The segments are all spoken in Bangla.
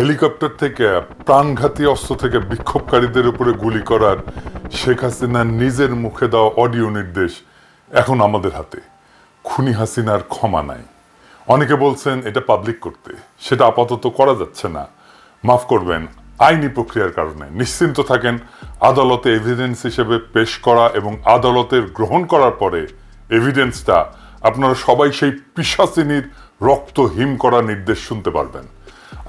হেলিকপ্টার থেকে, প্রাণঘাতী অস্ত্র থেকে বিক্ষোভকারীদের উপরে গুলি করার শেখ হাসিনার নিজের মুখে দেওয়া অডিও নির্দেশ এখন আমাদের হাতে। খুনি হাসিনার ক্ষমা নাই। অনেকে বলছেন এটা পাবলিক করতে। সেটা আপাতত করা যাচ্ছে না। মাফ করবেন, আইনি প্রক্রিয়ার কারণে। নিশ্চিন্ত থাকেন, আদালতে এভিডেন্স হিসেবে পেশ করা এবং আদালতের গ্রহণ করার পরে এভিডেন্সটা আপনারা সবাই সেই পিসাচিনীর রক্ত হিম করা নির্দেশ শুনতে পারবেন।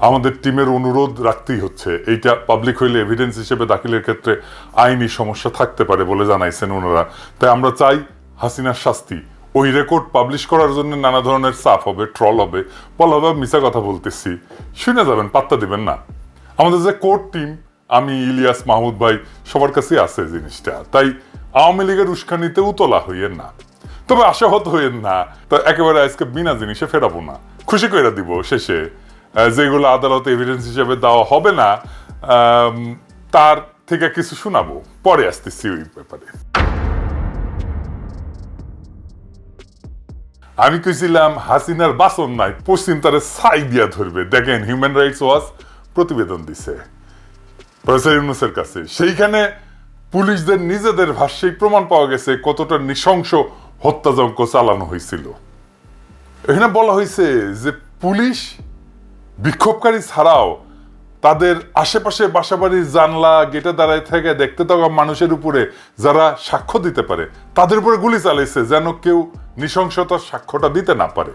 আমাদের টিমের অনুরোধ রাখতেই হচ্ছে। এইটা পাবলিক হইলে এভিডেন্স হিসেবে দাখিলের ক্ষেত্রে আইনি সমস্যা থাকতে পারে বলে জানাইছেন ওনারা। তাই আমরা চাই হাসিনার শাস্তি। ওই রেকর্ড পাবলিশ করার জন্য নানা ধরনের চাপ হবে ট্রল হবে। বলা হবে মিশা কথা বলতেছি। শুনে যাবেন, পাত্তা দিবেন না। আমাদের যে কোর্ট টিম আমি, ইলিয়াস, মাহমুদ ভাই, সবার কাছে আছে জিনিসটা। তাই আওয়ামী লীগের উস্কানিতে উতলা হইয়েন না। তবে আশাহত হইয়েন না। তো একেবারে আজকে বিনা জিনিসে ফেরাবো না। খুশি করে দিব শেষে। যেগুলো আদালতে এভিডেন্স হিসেবে দেওয়া হবে না তার থেকে কিছু শোনাবো। পরে আসতেছি ওই ব্যাপারে। আমি কইছিলাম, হাসিনার বাসন নাই, পশ্চিম তারে ছাই দিয়া ধরবে। দেখেন হিউম্যান রাইটস ওয়াচ প্রতিবেদন দিছে। প্রফেসর ইউনুসের কাছে। সেইখানে পুলিশদের নিজেদের ভাষ্যেই প্রমাণ পাওয়া গেছে, কতটা নৃশংস হত্যাযজ্ঞ চালানো হয়েছিল এখানে বলা হয়েছে যে, পুলিশ বিক্ষোভকারী ছাড়াও তাদের আশেপাশে বাসাবাড়ির জানলা গেটে দাঁড়ায় থেকে দেখতে থাকা মানুষের উপরে যারা সাক্ষ্য দিতে পারে তাদের উপরে গুলি চালাইছে যেন কেউ নৃশংসতার সাক্ষ্যটা দিতে না পারে।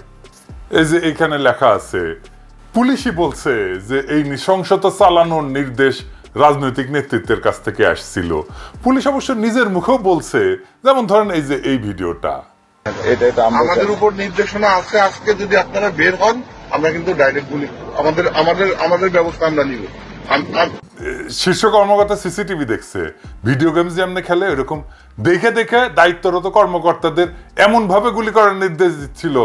এই যে এখানে লেখা আছে পুলিশই বলছে যে এই নৃশংসতা চালানোর নির্দেশ রাজনৈতিক নেতৃত্বের কাছ থেকে আসছিল। পুলিশ অবশ্য নিজের মুখেও বলছে যেমন ধরেন এই যে এই ভিডিওটা। আমাদের উপর নির্দেশনা আছে আজকে যদি আপনারা বের হন আমরা কিন্তু ডাইরেক্ট গুলি, আমাদের আমাদের আমাদের ব্যবস্থা আমরা নিব। শীর্ষ কর্মকর্তা সিসিটিভি দেখছে। ভিডিও গেমস যেমনি খেলে, এরকম দেখে দেখে দায়িত্বরত কর্মকর্তাদের এমন ভাবে গুলি করার নির্দেশ দিচ্ছিল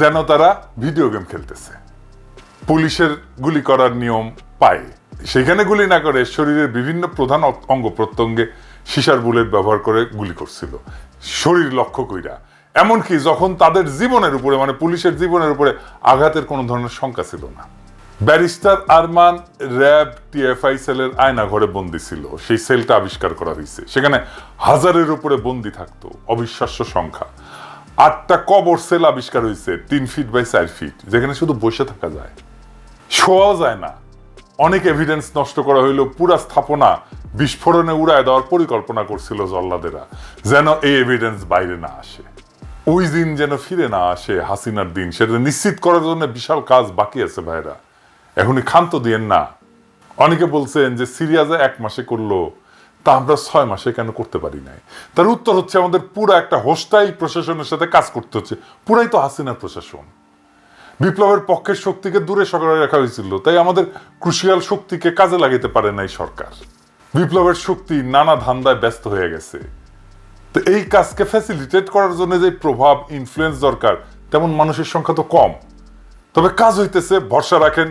যেন তারা ভিডিও গেম খেলতেছে। পুলিশের গুলি করার নিয়ম পায়। সেখানে গুলি না করে শরীরের বিভিন্ন প্রধান অঙ্গ প্রত্যঙ্গে সিসার বুলেট ব্যবহার করে গুলি করছিল। শরীর লক্ষ্য কইরা এমনকি যখন তাদের জীবনের উপরে মানে পুলিশের জীবনের উপরে আঘাতের কোনো ধরনের শঙ্কা ছিল না। ব্যারিস্টার আরমান র্যাব টিএফআই সেলের আয়না ঘরে বন্দি ছিল। সেই সেলটা আবিষ্কার করা হয়েছে। সেখানে হাজারের উপরে বন্দি থাকতো। অবিশ্বাস্য সংখ্যা। আটটা কবর সেল আবিষ্কার হয়েছে, তিন ফিট বাই চার ফিট, যেখানে শুধু বসে থাকা যায়। শোয়া যায় না। অনেক এভিডেন্স নষ্ট করা হইল পুরা স্থাপনা বিস্ফোরণে উড়ায় দেওয়ার পরিকল্পনা করছিল জল্লাদেরা, যেন এই এভিডেন্স বাইরে না আসে। ওই দিন যেন ফিরে না আসে হাসিনার দিন, সেটা নিশ্চিত করার জন্য বিশাল কাজ বাকি আছে ভাইরা। এখনই ক্ষান্ত দিয়েন না। অনেকে বলছেন যে সিরিয়াজে এক মাসে করল, তা আমরা ছয় মাসে কেন করতে পারি নাই? তার উত্তর হচ্ছে আমাদের পুরো একটা হোস্টাইল প্রশাসনের সাথে কাজ করতে হচ্ছে। পুরাই তো হাসিনার প্রশাসন। বিপ্লবের পক্ষের শক্তিকে দূরে সরাই রাখা হয়েছিল, তাই আমাদের ক্রুশিয়াল শক্তিকে কাজে লাগাতে পারে নাই সরকার। বিপ্লবের শক্তি নানা ধান্দায় ব্যস্ত হয়ে গেছে। তো এই কাজকে ফ্যাসিলিটেট করার জন্য যে প্রভাব ইনফ্লুয়েন্স দরকার, তেমন মানুষের সংখ্যা তো কম। তবে কাজ হইতেছে ভরসা রাখেন,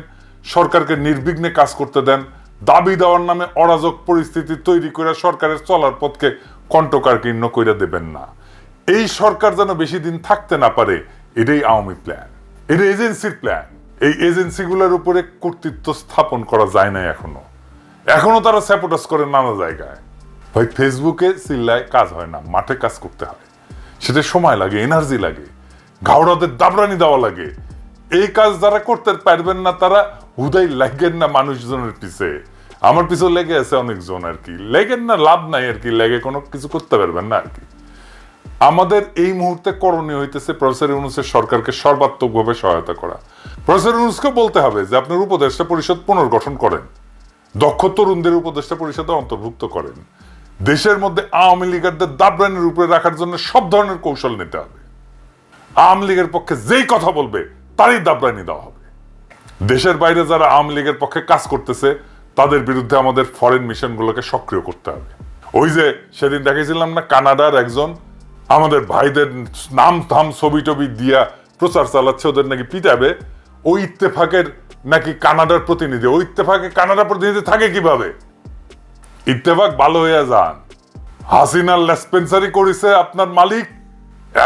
সরকারকে নির্বিঘ্নে কাজ করতে দেন, দাবি দেওয়ার নামে অরাজক পরিস্থিতি তৈরি করে সরকারের চলার পথকে কণ্ঠকারকীর্ণ করে দেবেন না। এই সরকার যেন বেশি দিন থাকতে না পারে, এটাই আওয়ামী প্ল্যান এটা এজেন্সির প্ল্যান এই এজেন্সিগুলোর উপরে কর্তৃত্ব স্থাপন করা যায় না এখনও। এখনও তারা স্যাপোটাস করে নানা জায়গায়। ভাই ফেসবুকে সিল্লায় কাজ হয় না, মাঠে কাজ করতে হয়। সেটা সময় লাগে এনার্জি লাগে, ঘাওড়াদের দাবরানি দেওয়া লাগে। এই কাজ যারা করতে পারবেন না, তারা হুদাই লাগেন না মানুষজনের পিছে। আমার পিছু লেগে আছে অনেকজন আর কি। লেগেন না, লাভ নাই আর কি, লেগে কোনো কিছু করতে পারবেন না আর কি। আমাদের এই মুহূর্তে করণীয় হইতেছে প্রফেসর ইউনুসের সরকারকে সর্বাত্মকভাবে সহায়তা করা। প্রফেসর ইউনুসকে বলতে হবে যে, আপনার উপদেষ্টা পরিষদ পুনর্গঠন করেন। দক্ষ তরুণদের উপদেষ্টা পরিষদে অন্তর্ভুক্ত করেন। দেশের মধ্যে আওয়ামী লীগারদের দাবরানের উপরে রাখার জন্য সব ধরনের কৌশল নিতে হবে। আওয়ামী লীগের পক্ষে যেই কথা বলবে, তারই দাবরানি দেওয়া হবে। দেশের বাইরে যারা আওয়ামী লীগের পক্ষে কাজ করতেছে, তাদের বিরুদ্ধে আমাদের ফরেন মিশনগুলোকে সক্রিয় করতে হবে। ওই যে সেদিন দেখেছিলাম না, কানাডার একজন আমাদের ভাইদের নাম থাম ছবি টবি দিয়া প্রচার চালাচ্ছে, ওদের নাকি পিটাবে। ওই ইত্তেফাকের নাকি কানাডার প্রতিনিধি, ওই ইত্তেফাকে কানাডা প্রতিনিধি থাকে কীভাবে? ইত্তেফাক ভালো হইয়া যান। হাসিনার লেসপেন্সারি করেছে আপনার মালিক,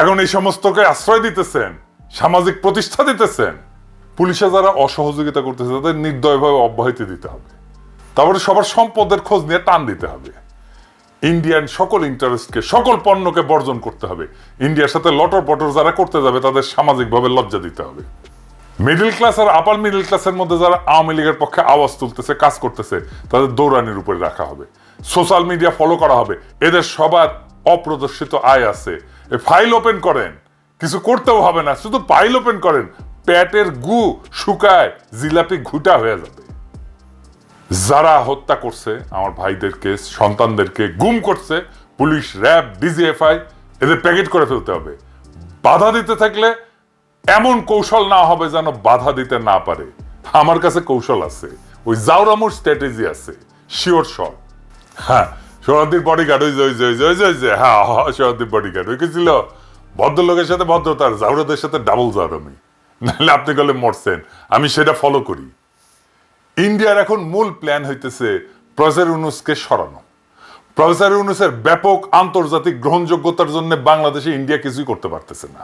এখন এই সমস্তকে আশ্রয় দিতেছেন, সামাজিক প্রতিষ্ঠা দিতেছেন। পুলিশে যারা অসহযোগিতা করতেছে, তাদের নির্দয়ভাবে অব্যাহতি দিতে হবে। তারপরে সবার সম্পদের খোঁজ নিয়ে টান দিতে হবে। ইন্ডিয়ান সকল ইন্টারেস্টকে, সকল পণ্যকে বর্জন করতে হবে। ইন্ডিয়ার সাথে লটর পটর যারা করতে যাবে, তাদের সামাজিকভাবে লজ্জা দিতে হবে। মিডল ক্লাস আর আপার মিডল ক্লাসের মধ্যে যারা আওয়ামী লীগের পক্ষে আওয়াজ তুলতেছে, কাজ করতেছে, তাদের দৌড়ানির উপরে রাখা হবে। সোশ্যাল মিডিয়া ফলো করা হবে। এদের সবার অপ্রদর্শিত আয় আছে। ফাইল ওপেন করেন। কিছু করতেও হবে না, শুধু ফাইল ওপেন করেন। প্যাটের গু শুকায়, জিলাপি ঘুটা হয়ে যাবে। যারা হত্যা করছে, আমার ভাইদেরকে, সন্তানদেরকে, গুম করছে, পুলিশ, র্যাব ডিজিএফআই এদের প্যাকেট করে ফেলতে হবে। বাধা দিতে থাকলে এমন কৌশল না হবে যেন বাধা দিতে না পারে। আমার কাছে কৌশল আছে। ওই জাউরামুর স্ট্র্যাটেজি আছে। শিওর শট হ্যাঁ সৌরদ্বীপ বডিগার্ড ওই যে ওই যে ওই যে ওই যে ওই যে হ্যাঁ সৌরদ্বীপ বডিগার্ড ওই কি ছিল? ভদ্রলোকের সাথে ভদ্রতার জাউরাদের সাথে ডাবল জাউরামি নাহলে আপনি গেলে মরছেন। আমি সেটা ফলো করি। ইন্ডিয়ার এখন মূল প্ল্যান হইতেছে প্রফেসর ইউনুসকে সরানো। প্রফেসর ইউনুসের ব্যাপক আন্তর্জাতিক গ্রহণযোগ্যতার জন্য বাংলাদেশে ইন্ডিয়া কিছুই করতে পারতেছে না।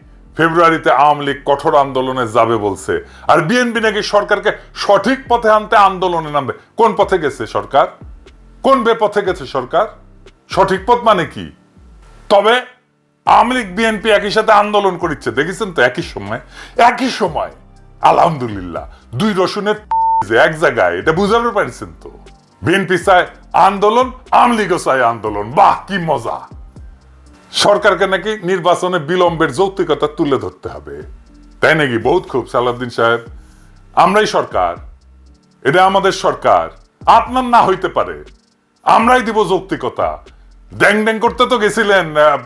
ফেব্রুয়ারিতে আওয়ামী লীগ কঠোর আন্দোলনে যাবে বলছে। আর বিএনপি নাকি সরকারকে সঠিক পথে আনতে আন্দোলনে নামবে। কোন পথে গেছে সরকার? কোন বেপথে গেছে সরকার? সঠিক পথ মানে কি? তবে আওয়ামী লীগ, বিএনপি একই সাথে আন্দোলন করিচ্ছে। দেখেছেন তো, একই সময় একই সময়। আলহামদুলিল্লাহ, দুই রসুনের এক জায়গায়, এটা বুঝাতে পারছেন তো। বিএনপি চায় আন্দোলন, আওয়ামী লীগও চায় আন্দোলন। বাহ, কি মজা! সরকারকে নাকি নির্বাচনে বিলম্বের যৌক্তিকতা তুলে ধরতে হবে। তাই নাকি বহুত খুব, সালাউদ্দিন সাহেব? আমরাই সরকার। এটা আমাদের সরকার। আপনার না হইতে পারে। আমরাই দিব যৌক্তিকতা। ড্যাং ড্যাং করতে তো গেছিলেন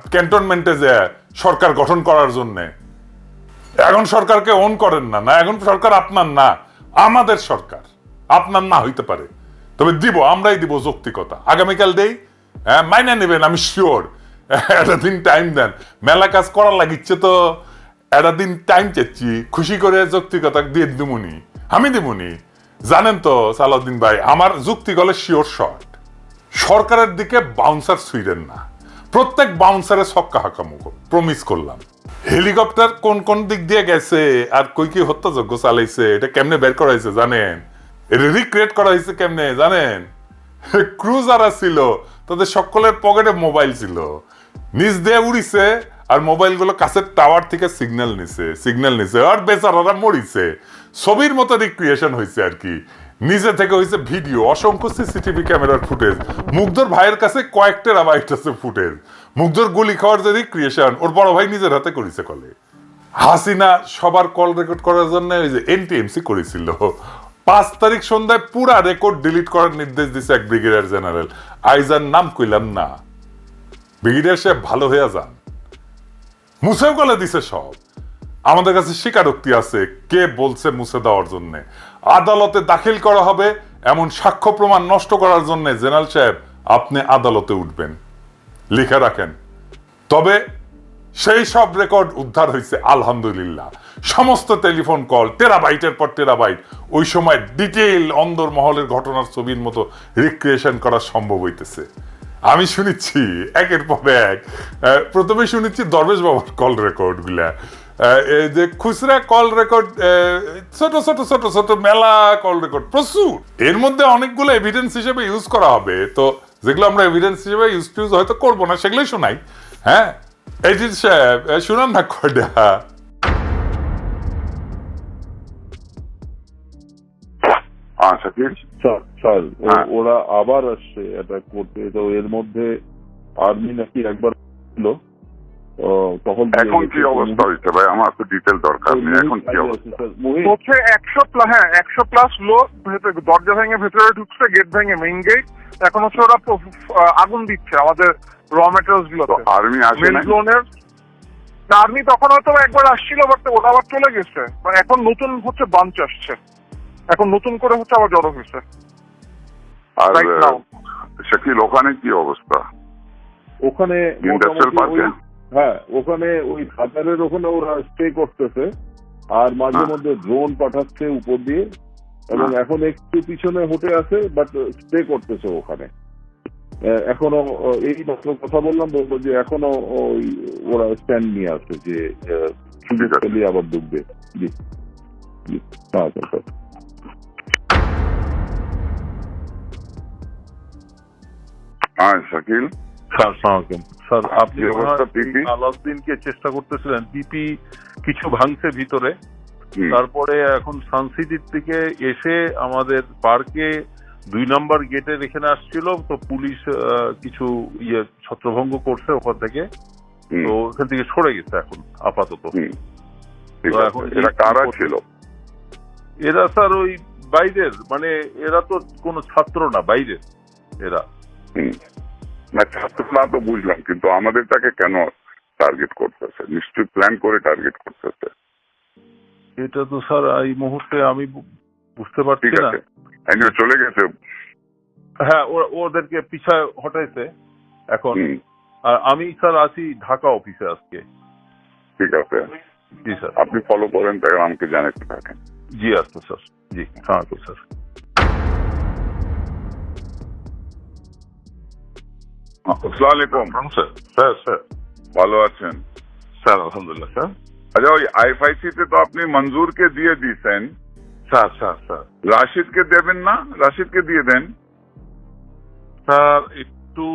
ক্যান্টনমেন্টে যে সরকার গঠন করার জন্য। এখন সরকারকে অন করেন না না, এখন সরকার আপনার না, আমাদের সরকার। আপনার না হইতে পারে। তবে দিব, আমরাই দিব যৌক্তিকতা। আগামীকাল দেই হ্যাঁ মাইনে নেবেন, আমি শিওর একটা দিন টাইম দেন। মেলা কাজ করার লাগিচ্ছে তো একটা দিন টাইম চাচ্ছি, খুশি করে যৌক্তিকতা দিয়ে দিমুনি। আমি দিমুনি। জানেন তো, সালাউদ্দিন ভাই, আমার যুক্তি গলে শিওর শর্ট সরকারের দিকে বাউন্সার ছুইলেন না। প্রত্যেক বাউন্সারে সক্কা হাকামু প্রমিস করলাম। হেলিকপ্টার কোন কোন দিক দিয়ে গেছে, আর কই কি হত্যাযজ্ঞ চালাইছে, এটা কেমনে বের করা হয়েছে জানেন? এটা রিক্রিয়েট করা হয়েছে কেমনে, জানেন? ক্রুজারা ছিল, তাদের সকলের পকেটে মোবাইল ছিল। নিচ দিয়ে উড়িছে আর মোবাইলগুলো কাছের টাওয়ার থেকে সিগন্যাল নিছে সিগন্যাল নিছে। আর বেচারারা মরিছে। ছবির মতো রিক্রিয়েশন হয়েছে আর কি। নিজে থেকে হয়েছে ভিডিও অসংখ্য সিসিটিভি ক্যামেরার ফুটেজ মুগ্ধর ভাইয়ের কাছে কয়েক টেরাবাইট আছে ফুটেজ মুগ্ধর গুলি খাওয়ার যে রিক্রিয়েশন ওর বড় ভাই নিজের হাতে করেছে কলে। হাসিনা সবার কল রেকর্ড করার জন্য ওই যে এনটিএমসি করেছিল। পাঁচ তারিখ সন্ধ্যায় পুরা রেকর্ড ডিলিট করার নির্দেশ দিছে এক ব্রিগেডিয়ার জেনারেল আইজার নাম কইলাম না। ব্রিগেডিয়ার সাহেব ভালো হয়ে যান। মুছেও গলে দিছে সব। আমাদের কাছে স্বীকারোক্তি আছে, কে বলছে মুছে দেওয়ার জন্য। আদালতে দাখিল করা হবে এমন সাক্ষ্য প্রমাণ নষ্ট করার জন্য জেনারেল সাহেব, আপনি আদালতে উঠবেন। লিখে রাখেন। তবে সেই সব রেকর্ড উদ্ধার হয়েছে আলহামদুলিল্লাহ। সমস্ত টেলিফোন কল, টেরাবাইটের পর টেরাবাইট, ওই সময় ডিটেইল অন্দর মহলের ঘটনার ছবির মতো রিক্রিয়েশন করা সম্ভব হইতেছে। আমি শুনেছি, একের পর এক প্রথমে শুনেছি দরবেশ বাবার কল রেকর্ডগুলা যে খুচরা কল রেকর্ড ছোট ছোট ছোট ছোট মেলা কল রেকর্ড, প্রচুর। এর মধ্যে অনেকগুলো এভিডেন্স হিসেবে ইউজ করা হবে। তো যেগুলো আমরা এভিডেন্স হিসেবে ইউজ টিউজ হয়তো করব না, সেগুলোই শোনাই। হ্যাঁ? এই সাহেব শুনান না কয়টা। স্যার হ্যাঁ। ওরা আবার আসছে অ্যাটাক করতে। তো এর মধ্যে আর্মি নাকি একবার ছিল। ও, তখন এখন কি অবস্থা হয়েছে ভাই? আমার তো ডিটেল দরকার নেই। এখন কি অবস্থা? হচ্ছে একশো হ্যাঁ একশো প্লাস লোক ভেতরে দরজা ভেঙে ভেতরে ঢুকছে গেট ভেঙে মেইন গেট এখন হচ্ছে ওরা আগুন দিচ্ছে আমাদের র মেটেরিয়ালসগুলো আর্মি আসে না আর্মি তখন হয়তো একবার আসছিল বাট ওরা আবার চলে গেছে। মানে এখন নতুন হচ্ছে বাঞ্চ আসছে। এখন নতুন করে হচ্ছে আবার জড়ো হয়েছে। আর শাকিল ওখানে কি অবস্থা? ওখানে হ্যাঁ ওখানে ওই খাতারের ওখানে ওরা স্টে করতেছে আর মাঝে হ্যাঁ। মধ্যে ড্রোন পাঠাচ্ছে উপর দিয়ে এবং হ্যাঁ। এখন একটু পিছনে হটে আছে বাট স্টে করতেছে ওখানে। এখনও এই মাত্র কথা বললাম বলব যে এখনও ওই ওরা স্ট্যান্ড নিয়ে আছে যে আবার ডুববে। জি। জি। হ্যাঁ শাকিল। স্যার সালামালাইকুম স্যার আপনি? আলাউদ্দিনকে চেষ্টা করতেছিলেন পিপি কিছু ভাঙছে ভিতরে। তারপরে এখন সানসিটির থেকে এসে আমাদের পার্কে দুই নম্বর গেটের এখানে আসছিল তো পুলিশ কিছু ইয়ে ছত্রভঙ্গ করছে ওখান থেকে। তো ওখান থেকে সরে গেছে এখন আপাতত। এখন এরা কারা ছিল? এরা স্যার ওই বাইরের মানে এরা তো কোনো ছাত্র না বাইরের এরা। না ছাত্র না তো বুঝলাম কিন্তু আমাদেরটাকে কেন টার্গেট করতেছে? নিশ্চয়ই প্ল্যান করে টার্গেট করতেছে। এটা তো স্যার এই মুহূর্তে আমি বুঝতে পারছি না। Anyway, চলে গেছে। হ্যাঁ ওদেরকে পিছায় হটাইছে এখন। আর আমি স্যার আছি ঢাকা অফিসে আজকে। ঠিক আছে। জি স্যার। আপনি ফলো করেন তাই আমাকে জানাতে থাকেন। জি আচ্ছা স্যার। জি হ্যাঁ স্যার। আসসালামু আলাইকুম স্যার স্যার। স্যার ভালো আছেন? স্যার আলহামদুলিল্লাহ স্যার। আচ্ছা ওই আইএফআইসি তে তো আপনি মঞ্জুরকে দিয়ে দিয়েছেন। Sir sir sir. রাশিদকে দেবেন না? রাশিদকে দিয়ে দেন? স্যার একটু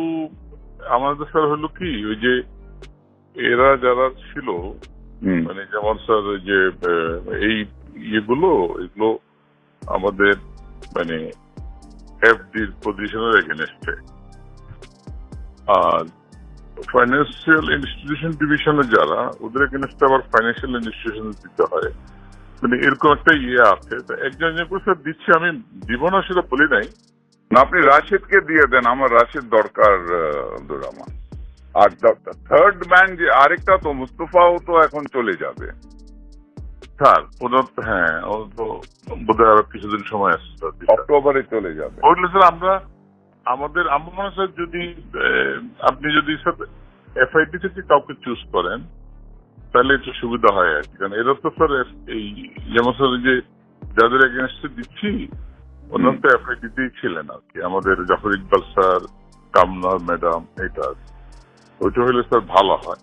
আমাদের স্যার হলো কি ওই যে এরা যারা ছিল মানে যেমন স্যার যে এই ইয়েগুলো এগুলো আমাদের মানে এফডির পজিশনের এগেনস্টে আর ফাইন্যান্সিয়াল ইনস্টিটিউশন ডিভিশনে যারা ওদের এগেনস্টে আবার ফাইন্যান্সিয়াল ইনস্টিটিউশন দিতে হয়। মানে এরকম একটা ইয়ে আছে। তো একজন করে স্যার দিচ্ছি আমি দিব না সেটা বলি নাই। না আপনি রাশিদকে দিয়ে দেন আমার রাশিদ দরকার আব্দুর রহমান। আর থার্ড ম্যান যে আরেকটা তো মুস্তফাও তো এখন চলে যাবে। স্যার ওনার হ্যাঁ ও তো বোধহয় আরও কিছুদিন সময় আছে। দিতে। অক্টোবরে চলে যাবে। ওইগুলো স্যার আমরা আমাদের আমার মনে হয় স্যার যদি আপনি যদি এফআইডি থেকে কাউকে চুজ করেন তাহলে একটু সুবিধা হয় আর কি। কারণ এরা তো স্যার এই যেমন স্যার যে যাদের এগেনস্টে দিচ্ছি ওনার তো এফআইডি তেই ছিলেন আর কি। আমাদের জাফর ইকবাল স্যার কামনার ম্যাডাম এটা ওইটা হলে স্যার ভালো হয়।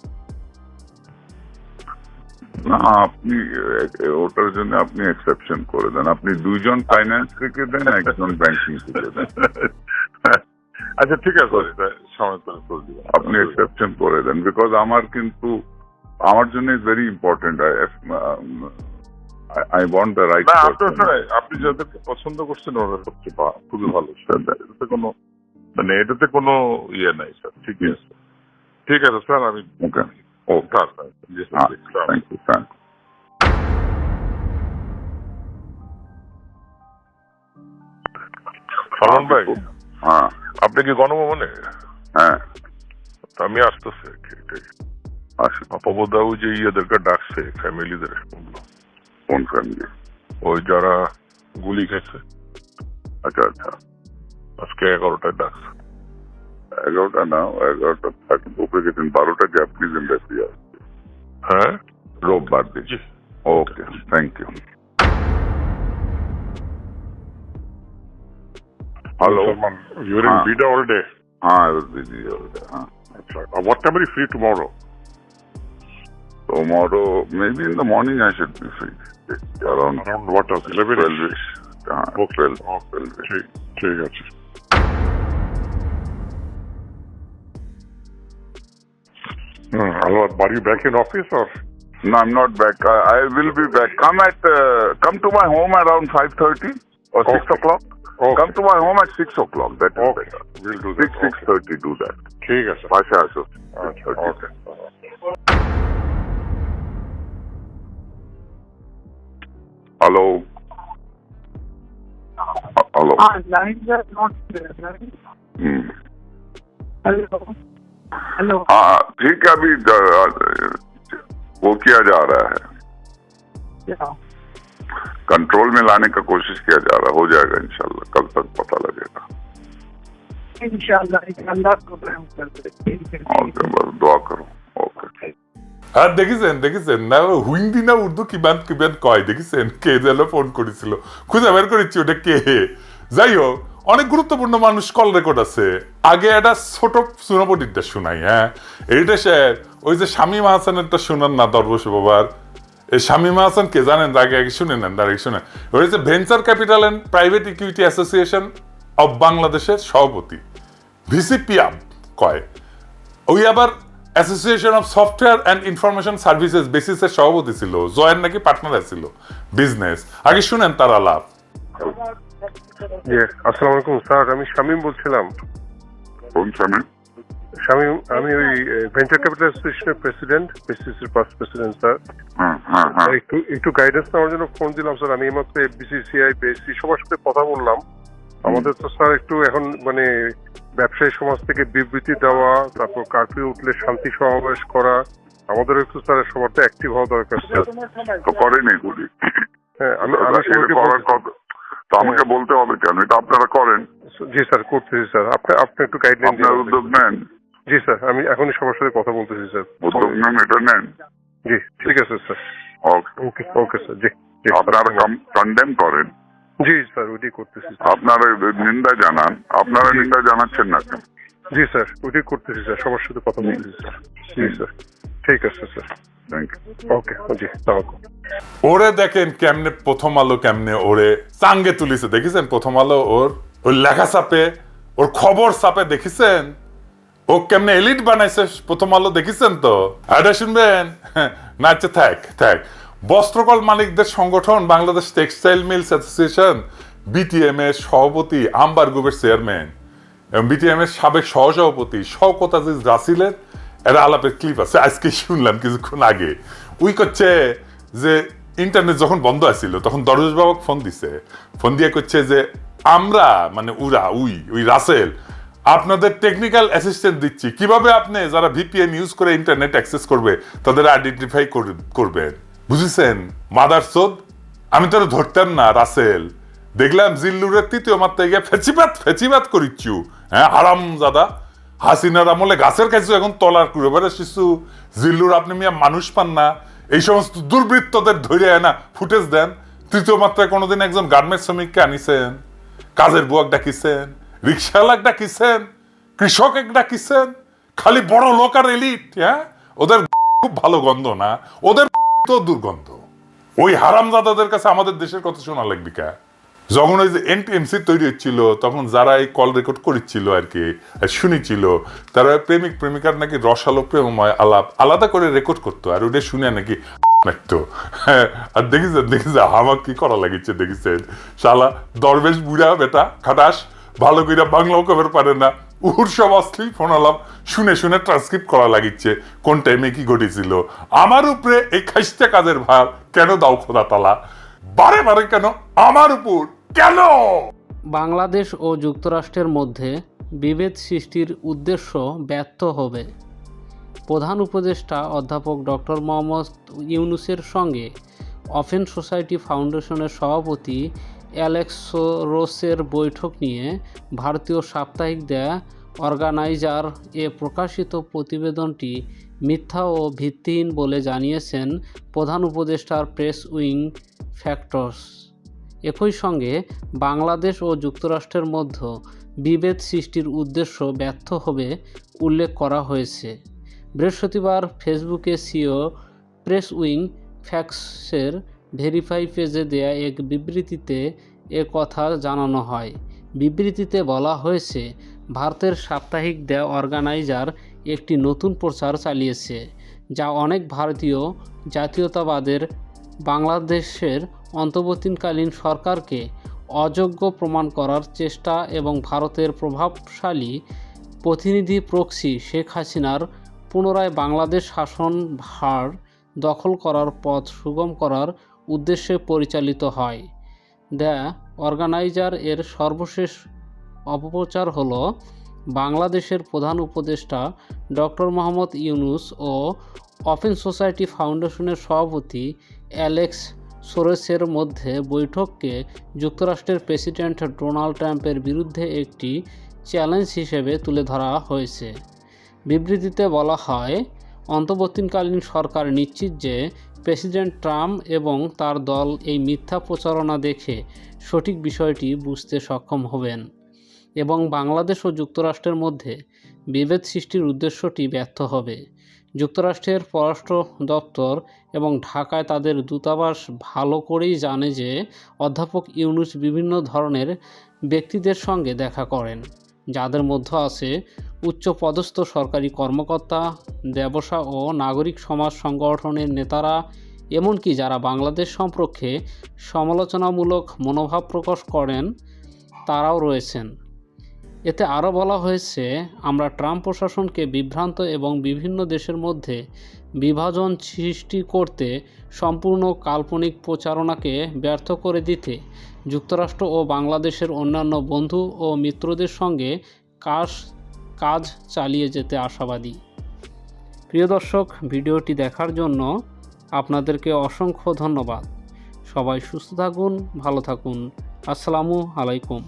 না আপনি ওটার জন্য আপনি এক্সেপশন করে দেন। আপনি দুইজন ফাইন্যান্স থেকে দেন একজন ব্যাংকিং থেকে দেন। আচ্ছা ঠিক আছে সময় করে করে দিবেন আপনি এক্সেপশন করে দেন বিকজ আমার কিন্তু আমার জন্য is very important I want the right আপনি যাদেরকে পছন্দ করছেন ওরা সবচেয়ে খুবই ভালো স্যার এটাতে কোনো মানে এটাতে কোনো ইয়ে নাই স্যার ঠিক আছে। ঠিক আছে স্যার আমি okay O sir thank you thank Salman ভাই হ্যাঁ আপনি কি গণভবনে হ্যাঁ তা আমি আসতেছি আসুন অপবদাও যে ইয়েদেরকে ডাকছে ফ্যামিলিদের কোন ফ্যামিলি ওই যারা গুলি খেয়েছে আচ্ছা আচ্ছা আজকে এগারোটায় ডাকছে এগারোটা না এগারোটা থাকেন উপরে গেছেন বারোটা জাপানিজ এম্বাসি আছে হ্যাঁ রোববার দিন জি okay thank you Hello, man. You hello your in Bidar all day ಹಾಂ I will be all day ಹಾಂ what time are you free tomorrow? Tomorrow, maybe in the morning I should be free. Around, Around what else? 11 ah, 12 ish. Uh, okay. 12, 12 ish. Ah, okay, gotcha. Hmm, are you back in office or? No, I'm not back. I, I will be back. Come at, uh, come to my home around 5.30. or okay. 6 o'clock. Okay. Come to my home at 6 o'clock. That is okay. better. We'll do that. 6, 6.30, okay. do that. Hello? है lines are not there. Right? Hmm. Hello. Hello हाँ ठीक है अभी वो किया जा रहा है yeah. कंट्रोल में लाने का कोशिश किया जा रहा है हो जाएगा इंशाल्लाह कल तक पता लगेगा इंशाल्लाह अल्लाह को रहम कर दे ওকে বাস দোয়া করো ওকে আর দেখেছেন দেখেছেন না হিন্দি না উর্দু কিবান কিবান কয় দেখেছেন কে যেন ফোন করেছিল খুঁজে বের করেছি ওটা কে যাই হোক অনেক গুরুত্বপূর্ণ মানুষ কল রেকর্ড আছে আগে একটা ছোট সুনাপটিটা শোনাই হ্যাঁ এইটা স্যার ওই যে শামীম হাসানেরটা শোনান না দরবশ বাবার এই শামীম হাসান কে জানেন আগে আগে শুনে নেন আগে শুনে ওই যে venture capital and private equity association of বাংলাদেশের সভাপতি ভিসিপিআব কয় ওই আবার association of software and information services বেসিসের সভাপতি ছিল জয়ের নাকি পার্টনার ছিল বিজনেস আগে শুনেন তার আলাপ। জি আসসালামু আলাইকুম স্যার আমি শামীম বলছিলাম। কোন স্বামী আমি ওই ভেঞ্চার ক্যাপিটাল অ্যাসোসিয়েশনের প্রেসিডেন্ট বিসিসির পাস্ট প্রেসিডেন্ট স্যার হ্যাঁ হ্যাঁ হ্যাঁ একটু একটু গাইডেন্স নেওয়ার জন্য ফোন দিলাম স্যার আমি এইমাত্র বিসিসিআই বিএসসি সবার সাথে কথা বললাম। আমাদের তো স্যার একটু এখন মানে ব্যবসায়ী সমাজ থেকে বিবৃতি দেওয়া তারপর কারফিউ উঠলে শান্তি সমাবেশ করা আমাদের একটু স্যার সবার তো অ্যাক্টিভ হওয়া দরকার স্যার তো করেনি এগুলি। হ্যাঁ আমি আমি কথা। তো আমাকে বলতে হবে কেন? এটা আপনারা করেন। জি স্যার করতেছি স্যার আপনি আপনি একটু গাইডলাইন আপনারা দিন উদ্যোগ নেন। জি স্যার আমি এখনই সবার সাথে কথা বলতেছি স্যার। উদ্যোগ নেন এটা নেন। জি ঠিক আছে স্যার। ওকে। ওকে স্যার জি জি আপনারা কন্ডেম করেন। জি স্যার ওইটাই করতেছি আপনারা নিন্দা জানান। আপনারা নিন্দা জানাচ্ছেন না কেন? জি স্যার ওইটাই করতেছি স্যার সবার সাথে কথা বলতেছি স্যার। জি স্যার। ঠিক আছে স্যার। থ্যাংক ইউ ওকে জি সালাম ওরে দেখেন কেমনে প্রথম আলো কেমনে ওরে চাঙ্গে তুলিছে দেখেছেন? প্রথম আলো ওর ওর লেখা চাপে ওর খবর চাপে দেখেছেন? ও কেমনে এলিট বানাইছে? প্রথম আলো দেখেছেন তো? এটা শুনবেন। না আচ্ছা থাক থাক। বস্ত্রকল মালিকদের সংগঠন, Bangladesh textile mills association BTM এর সভাপতি আম্বার গ্রুপের চেয়ারম্যান এবং বিটিএম এর সাবেক সহসভাপতি শওকত আজিজ রাসিলের এরা আলাপের ক্লিপ আছে। আজকে শুনলাম কিছুক্ষণ আগে। উই করছে যে ইন্টারনেট যখন বন্ধ আছিল, তখন দরজ বাবাকে ফোন দিছে। ফোন দিয়ে করছে যে আমরা মানে উরা, উই উই রাসেল আপনাদের টেকনিক্যাল অ্যাসিস্ট্যান্ট দিচ্ছি। কীভাবে আপনি যারা ভিপিএন ইউজ করে ইন্টারনেট অ্যাক্সেস করবে, তাদের আইডেন্টিফাই করবেন। বুঝেছেন? মাদার আমি তো ধরতাম না, রাসেল। দেখলাম জিল্লুরের তৃতীয় মাত্রায় গিয়ে ফেচিবাত ফেচিবাত করিচ্ছু। হ্যাঁ হারাম দাদা হাসিনার আমলে গাছের কাছে এখন তলার করে বেড়ে শিশু। জিল্লুর আপনি মিয়া মানুষ পান না। এই সমস্ত দুর্বৃত্তদের ধরে না, ফুটেজ দেন। তৃতীয় মাত্রায় কোনোদিন একজন গার্মেন্টস শ্রমিককে আনিছেন। কাজের বুয়াক ডাকিছেন। রিক্সাওয়ালাক কৃষক এক ডাকিছেন খালি বড় লোক আর এলিট হ্যাঁ? ওদের খুব ভালো গন্ধ না? ওদের তো দুর্গন্ধ। ওই হারামজাদাদের কাছে আমাদের দেশের কথা শোনা লাগবে কা? যখন ওই যে এনটিএমসি তৈরি হচ্ছিল তখন যারা এই কল রেকর্ড করেছিল আর কি শুনেছিল তারা প্রেমিক প্রেমিকার নাকি রসালো প্রেমময় আলাপ আলাদা করে রেকর্ড করতো আর ওটা শুনে নাকি লাগতো হ্যাঁ, আর দেখিছেন দেখিছে আমার কি করা লাগিছে দেখিছেন শালা দরবেশ বুড়া বেটা খাটাস। ভালো করে বাংলাও কবের পারে না। উহুর সব অশ্লীল ফোন আলাপ শুনে শুনে ট্রান্সক্রিপ্ট করা লাগিচ্ছে। কোন টাইমে কি ঘটেছিল? আমার উপরে এই খাইস্তে কাজের ভার কেন দাও খোদা তালা? বারে বারে কেন? আমার উপর কেন? বাংলাদেশ ও যুক্তরাষ্ট্রের মধ্যে বিভেদ সৃষ্টির উদ্দেশ্য ব্যর্থ হবে। প্রধান উপদেষ্টা অধ্যাপক ডক্টর মোহাম্মদ ইউনুসের সঙ্গে অফেন সোসাইটি ফাউন্ডেশনের সভাপতি অ্যালেক্স রোসের বৈঠক নিয়ে ভারতীয় সাপ্তাহিক দ্য অর্গানাইজার এ প্রকাশিত প্রতিবেদনটি মিথ্যা ও ভিত্তিহীন বলে জানিয়েছেন প্রধান উপদেষ্টার প্রেস উইং ফ্যাক্টরস। একই সঙ্গে বাংলাদেশ ও যুক্তরাষ্ট্রের মধ্যে বিভেদ সৃষ্টির উদ্দেশ্য ব্যর্থ হবে উল্লেখ করা হয়েছে। বৃহস্পতিবার ফেসবুকে সিও প্রেস উইং ফ্যাক্সের ভেরিফাই পেজে দেয়া এক বিবৃতিতে এ কথা জানানো হয়। বিবৃতিতে বলা হয়েছে, ভারতের সাপ্তাহিক দ্য অর্গানাইজার একটি নতুন প্রচার চালিয়েছে, যা অনেক ভারতীয় জাতীয়তাবাদের বাংলাদেশের অন্তর্বর্তীকালীন সরকারকে অযোগ্য প্রমাণ করার চেষ্টা এবং ভারতের প্রভাবশালী প্রতিনিধি প্রক্সি শেখ হাসিনার পুনরায় বাংলাদেশ শাসন ভার দখল করার পথ সুগম করার উদ্দেশ্যে পরিচালিত হয়। দ্য অর্গানাইজার এর সর্বশেষ অপপ্রচার হল বাংলাদেশের প্রধান উপদেষ্টা ডক্টর মোহাম্মদ ইউনুস ও অফেন সোসাইটি ফাউন্ডেশনের সভাপতি অ্যালেক্স সোরেসের মধ্যে বৈঠককে যুক্তরাষ্ট্রের প্রেসিডেন্ট ডোনাল্ড ট্রাম্পের বিরুদ্ধে একটি চ্যালেঞ্জ হিসেবে তুলে ধরা হয়েছে। বিবৃতিতে বলা হয়, অন্তর্বর্তীকালীন সরকার নিশ্চিত যে প্রেসিডেন্ট ট্রাম্প এবং তার দল এই মিথ্যা প্রচারণা দেখে সঠিক বিষয়টি বুঝতে সক্ষম হবেন এবং বাংলাদেশ ও যুক্তরাষ্ট্রের মধ্যে বিভেদ সৃষ্টির উদ্দেশ্যটি ব্যর্থ হবে। যুক্তরাষ্ট্রের পররাষ্ট্র দপ্তর এবং ঢাকায় তাদের দূতাবাস ভালো করেই জানে যে অধ্যাপক ইউনুস বিভিন্ন ধরনের ব্যক্তিদের সঙ্গে দেখা করেন। যাদের মধ্যে আছে উচ্চপদস্থ সরকারি কর্মকর্তা, ব্যবসা ও নাগরিক সমাজ সংগঠনের নেতারা, এমনকি যারা বাংলাদেশ সম্পর্কে সমালোচনামূলক মনোভাব প্রকাশ করেন, তারাও রয়েছেন। এতে আরও বলা হয়েছে, আমরা ট্রাম্প প্রশাসনকে বিভ্রান্ত এবং বিভিন্ন দেশের মধ্যে বিভাজন সৃষ্টি করতে সম্পূর্ণ কাল্পনিক প্রচারণাকে ব্যর্থ করে দিতে যুক্তরাষ্ট্র ও বাংলাদেশের অন্যান্য বন্ধু ও মিত্রদের সঙ্গে কাজ কাজ চালিয়ে যেতে আশাবাদী। প্রিয় দর্শক, ভিডিওটি দেখার জন্য আপনাদেরকে অসংখ্য ধন্যবাদ। সবাই সুস্থ থাকুন, ভালো থাকুন। আসসালামু আলাইকুম।